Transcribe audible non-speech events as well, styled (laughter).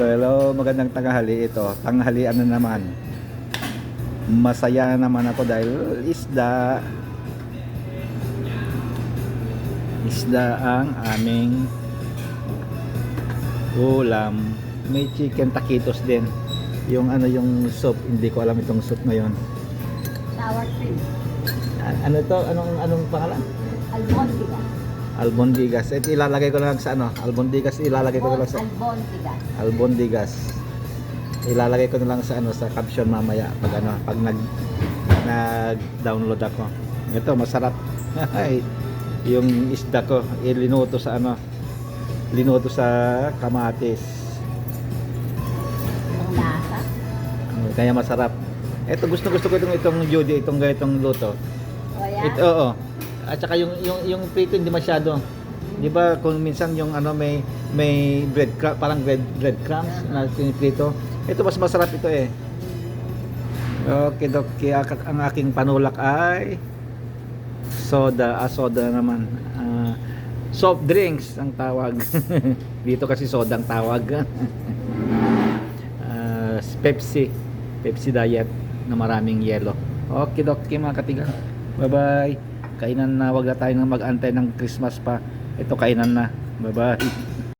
Hello, hello. Magandang tanghali ito. Tanghalian na naman. Masaya naman ako dahil isda. Isda ang aming ulam. May chicken taquitos din. Yung ano yung soup, hindi ko alam itong soup na yon. Sour cream. Ano to? Anong anong pangalan? Albondiga. Albondigas. Ito ilalagay ko na lang sa ano? Albondigas ilalagay ko na lang sa Albondiga. Albondigas. Ilalagay ko na lang sa ano sa caption mamaya pag ano pag nag nag-download ako. Ito masarap. (laughs) Yung isda ko ilinuto sa ano linuto sa kamatis. Ang lasa. Kaya masarap. Ito gusto gusto ko itong itong Judy itong ganitong luto. O yan. Ito oo. At saka yung yung yung prito hindi masyado. 'Di ba kung minsan yung ano may may bread cra- parang bread breadcrumbs na piniprito. Ito mas masarap ito eh. Okay, okay. Ang aking panulak ay soda, ah, soda naman. Ah, soft drinks ang tawag. (laughs) Dito kasi soda ang tawag. Ah, Pepsi. Pepsi diet na maraming yelo. Okay, okay mga katigang. Bye-bye. Kainan na, wag na tayo mag-antay ng Christmas pa. Ito kainan na. Bye-bye.